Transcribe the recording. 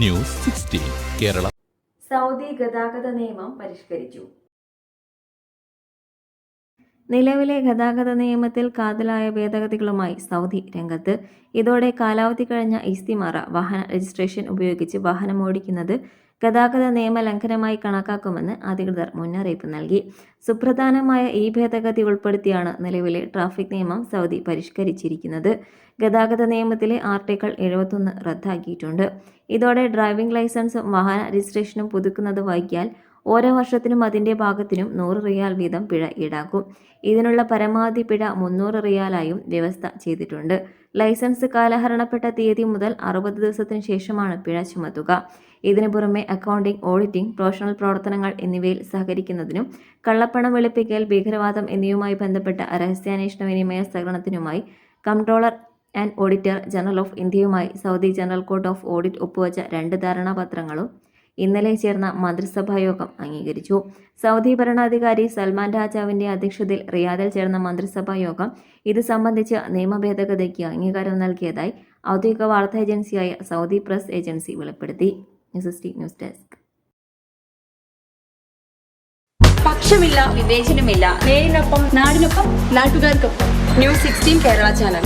News sixteen Kerala. Saudi ഗതാഗത നിയമം പരിഷ്കരിച്ചു. നിലവിലെ ഗതാഗത നിയമത്തിൽ കാതലായ ഭേദഗതികളുമായി സൗദി രംഗത്ത്. ഇതോടെ കാലാവധി കഴിഞ്ഞ ഇസ്തിമാറ വാഹന രജിസ്ട്രേഷൻ ഉപയോഗിച്ച് വാഹനം ഓടിക്കുന്നത് ഗതാഗത നിയമ ലംഘനമായി കണക്കാക്കുമെന്ന് അധികൃതർ മുന്നറിയിപ്പ് നൽകി. സുപ്രധാനമായ ഈ ഭേദഗതി ഉൾപ്പെടുത്തിയാണ് നിലവിലെ ട്രാഫിക് നിയമം സൗദി പരിഷ്കരിച്ചിരിക്കുന്നത്. ഗതാഗത നിയമത്തിലെ ആർട്ടിക്കിൾ എഴുപത്തൊന്ന് റദ്ദാക്കിയിട്ടുണ്ട്. ഇതോടെ ഡ്രൈവിംഗ് ലൈസൻസും വാഹന രജിസ്ട്രേഷനും പുതുക്കുന്നത് വൈകിയാൽ ഓരോ വർഷത്തിനും അതിന്റെ ഭാഗത്തിനും നൂറ് റിയാൽ വീതം പിഴ ഈടാക്കും. ഇതിനുള്ള പരമാവധി പിഴ മുന്നൂറ് റിയാലായും വ്യവസ്ഥ ചെയ്തിട്ടുണ്ട്. ലൈസൻസ് കാലഹരണപ്പെട്ട തീയതി മുതൽ അറുപത് ദിവസത്തിന് ശേഷമാണ് പിഴ ചുമത്തുക. ഇതിനു പുറമെ അക്കൗണ്ടിംഗ് ഓഡിറ്റിംഗ് പ്രൊഫഷണൽ പ്രവർത്തനങ്ങൾ എന്നിവയിൽ സഹകരിക്കുന്നതിനും കള്ളപ്പണം വെളുപ്പിക്കൽ ഭീകരവാദം എന്നിവയുമായി ബന്ധപ്പെട്ട രഹസ്യാന്വേഷണ വിനിമയ സഹകരണത്തിനുമായി comptroller and auditor general of ഇന്ത്യയുമായി Saudi general court of audit ഒപ്പുവച്ച രണ്ട് ധാരണാപത്രങ്ങളും ഇന്നലെ ചേർന്ന മന്ത്രിസഭാ യോഗം അംഗീകരിച്ചു. സൗദി ഭരണാധികാരി സൽമാൻ രാജാവിന്റെ അധ്യക്ഷതയിൽ റിയാദിൽ ചേർന്ന മന്ത്രിസഭാ യോഗം ഇത് സംബന്ധിച്ച് നിയമ ഭേദഗതിക്ക് അംഗീകാരം നൽകിയതായി ഔദ്യോഗിക വാർത്താ ഏജൻസിയായ സൗദി പ്രസ് ഏജൻസി വെളിപ്പെടുത്തി. News desk. പക്ഷമില്ല വിവേചനമില്ല. നേരിനൊപ്പം നാടിനൊപ്പം നാട്ടുകാർക്കൊപ്പം. News sixteen Kerala channel.